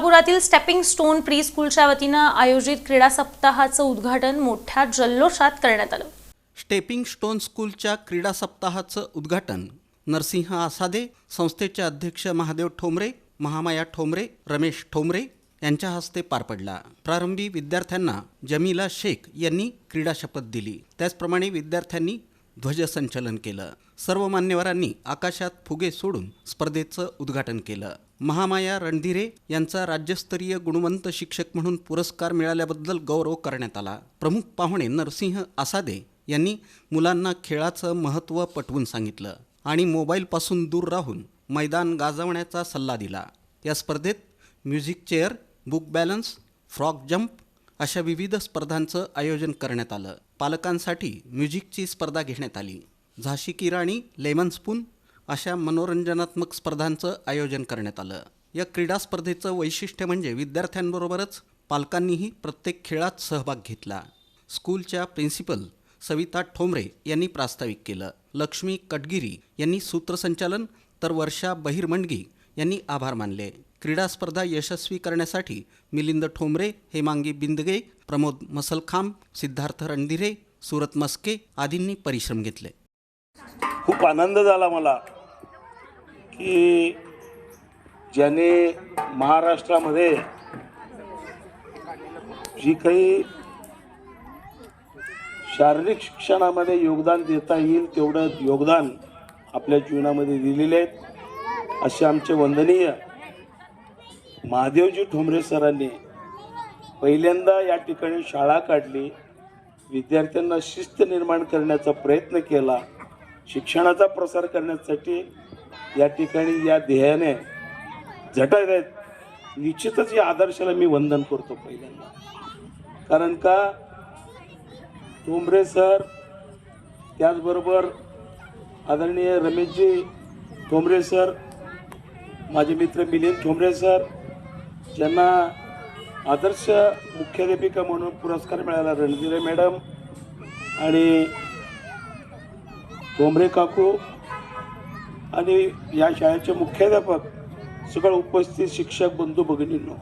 सोलापुरातील stepping stone pre स्कूलच्या वतीनं आयोजित क्रीडा सप्ताहाचं उद्घाटन मोठ्या जल्लोषात करण्यात आलं. स्टेपिंग स्टोन स्कूलच्या क्रीडा सप्ताहाचं उद्घाटन नरसिंह आसादे संस्थेचे अध्यक्ष महादेव ठोंबरे महामाया ठोंबरे रमेश ठोंबरे यांच्या हस्ते पार पडला. प्रारंभी विद्यार्थ्यांना जमीला शेख यांनी क्रीडा शपथ दिली. त्याचप्रमाणे विद्यार्थ्यांनी ध्वजसंचलन केलं. सर्व मान्यवरांनी आकाशात फुगे सोडून स्पर्धेचं उद्घाटन केलं. महामाया रणधीरे यांचा राज्यस्तरीय गुणवंत शिक्षक म्हणून पुरस्कार मिळाल्याबद्दल गौरव करण्यात आला. प्रमुख पाहुणे नरसिंह आसादे यांनी मुलांना खेळाचं महत्त्व पटवून सांगितलं आणि मोबाईलपासून दूर राहून मैदान गाजवण्याचा सल्ला दिला. या स्पर्धेत music chair book balance frock jump अशा विविध स्पर्धांचं आयोजन करण्यात आलं. पालकांसाठी म्युझिकची स्पर्धा घेण्यात आली. झाशी की राणी लेमन स्पून अशा मनोरंजनात्मक स्पर्धांचं आयोजन करण्यात आलं. या क्रीडा स्पर्धेचं वैशिष्ट्य म्हणजे विद्यार्थ्यांबरोबरच पालकांनीही प्रत्येक खेळात सहभाग घेतला. स्कूलच्या प्रिन्सिपल सविता ठोंबरे यांनी प्रास्ताविक केलं. लक्ष्मी कटगिरी यांनी सूत्रसंचालन तर वर्षा बहिरमंडगी यांनी आभार मानले. क्रीडा स्पर्धा यशस्वी करण्यासाठी मिलिंद ठोंबरे हेमांगी बिंदगे प्रमोद मसलखांब सिद्धार्थ रणदिरे सुरत मस्के आदींनी परिश्रम घेतले. खूप आनंद झाला मला की ज्याने महाराष्ट्रामध्ये जी काही शारीरिक शिक्षणामध्ये योगदान देता येईल तेवढं योगदान आपल्या जीवनामध्ये दिलेले आहेत. असे आमचे वंदनीय महादेवजी ठोंबरे सरांनी पहिल्यांदा या ठिकाणी शाळा काढली. विद्यार्थ्यांना शिस्त निर्माण करण्याचा प्रयत्न केला. शिक्षणाचा प्रसार करण्यासाठी या ठिकाणी या ध्येयाने झटत आहेत निश्चितच या आदर्शाला मी वंदन करतो पहिल्यांदा. कारण का? ठोंबरे सर त्याचबरोबर आदरणीय रमेशजी ठोंबरे सर माझे मित्र मिलिंद ठोंबरे सर ज्यांना आदर्श मुख्याध्यापिका म्हणून पुरस्कार मिळाला रणधीरे मॅडम आणि भोंबरे काकू आणि या शाळेचे मुख्याध्यापक सगळं उपस्थित शिक्षक बंधू भगिनींनो